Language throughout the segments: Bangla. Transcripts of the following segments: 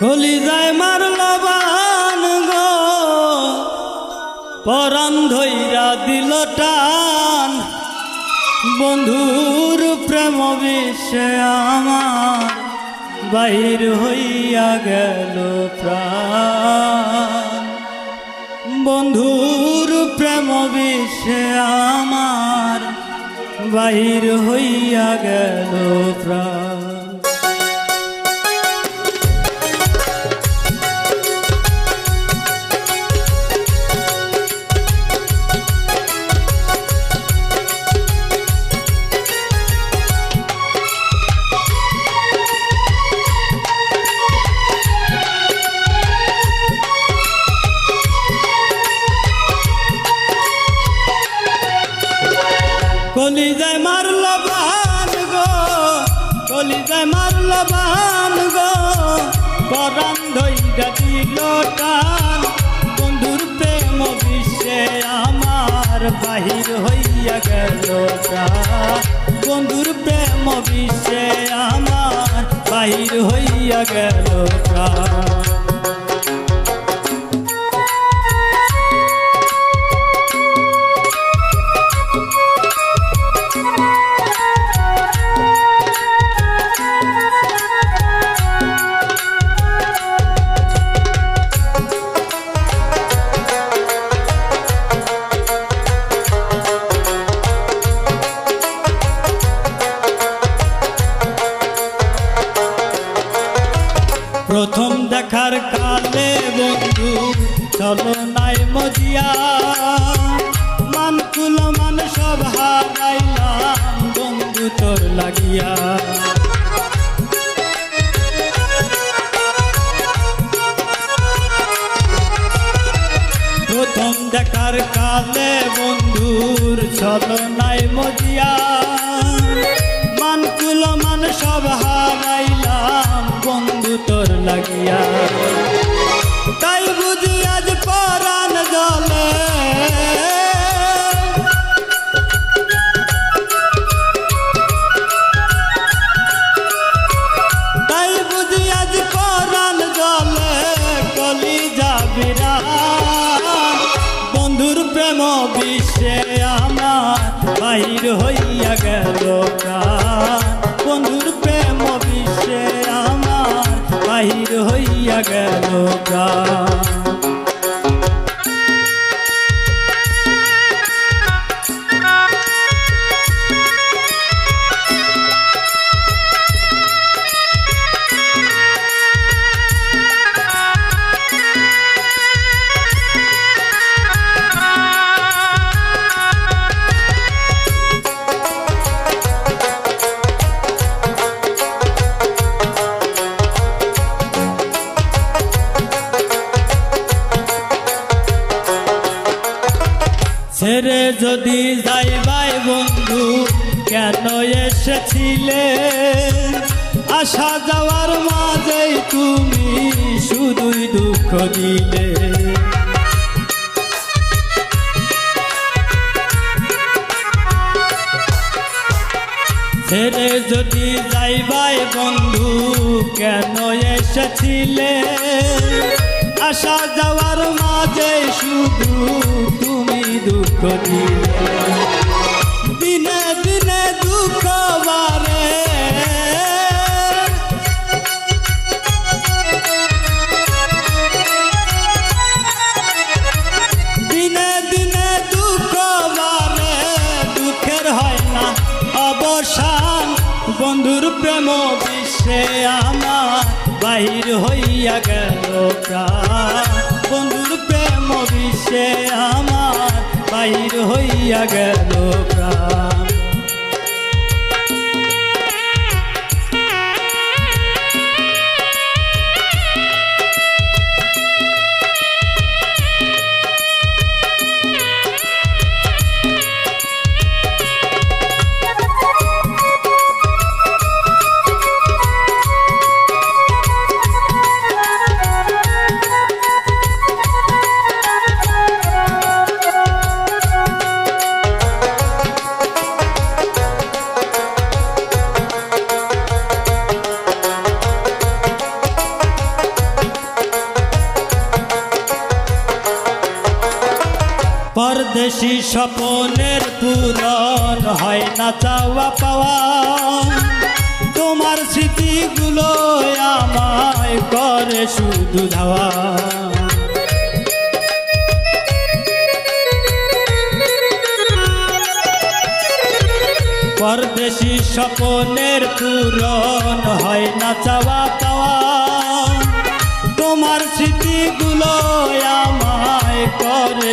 কলি যায় মারল বান গো, পরাণ ধৈরা দিল টান। বন্ধুর প্রেম বিশ্বে আমার, বাহির হইয়া গেল প্রাণ। বন্ধুর বাহির হইয়া গেল প্রাণ। কলিজায় মারল বান গো। পরাণ ধৈরা দিল টান। বন্ধুর প্রেম বিশ্বে আমার বাহির হইয়া গেল বন্ধুর প্রেম বিশ্বে আমার বাহির হইয়া গেল প্রাণ। প্রথম দেখার কালে বন্ধু, চলো নাই মজিয়া। মানকুল মান সব হারাইলাম, বন্ধু তোর লাগিয়া। প্রথম দেখার কালে বন্ধুর চলো নাই মজিয়া। মানকুল মান সব হারাইলাম তোর লাগিয়া। তাই বুঝি আজ পরাণ জলে। তাই বুঝি আজ পরাণ কলি যাবিরা বন্ধুর প্রেম বিশ্বে আমার বাহির হইয়া গেল। ছেড়ে যদি যাইবাই বন্ধু, কেন এসেছিলে? আসা যাওয়ার মাঝেই তুমি শুধুই দুঃখ দিলে। ছেড়ে যদি যাইবাই বন্ধু, কেন এসেছিলে? আসা যাওয়ার মাঝে শুধু তুমি দুঃখ দিনে দিনে দুঃখ বারে দিনে দিনে দুঃখ বারে দুঃখের হয় না অবসান। বন্ধুর প্রেম বিশ্বে আমার বাহির হইয়া গেল বন্ধুর প্রেম বিশ্বে আমার বাহির হইয়া গেল প্রাণ। পরদেশি স্বপনের পূরণ হয় না চাওয়া পাওয়া। তোমার স্মৃতিগুলো আমায় করে শুধু ধাওয়া। পরদেশি স্বপনের পূরণ হয় না চাওয়া পাওয়া।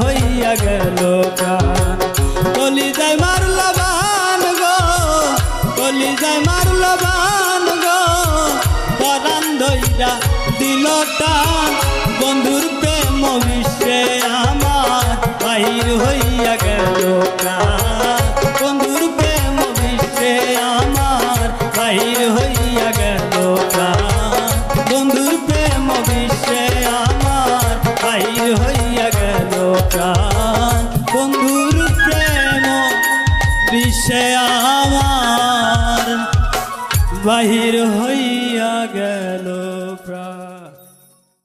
হইয়া গেল প্রাণ। কলি যায় মারল বান গো কলি যায় মারল বান গো পরান ধইরা দিল টান বন্ধুর প্রেম বিশ্বে আমার, বাহির হইয়া গেল প্রাণ। প্রাণ বন্ধুর প্রেম বিশ্বে আমার বাহির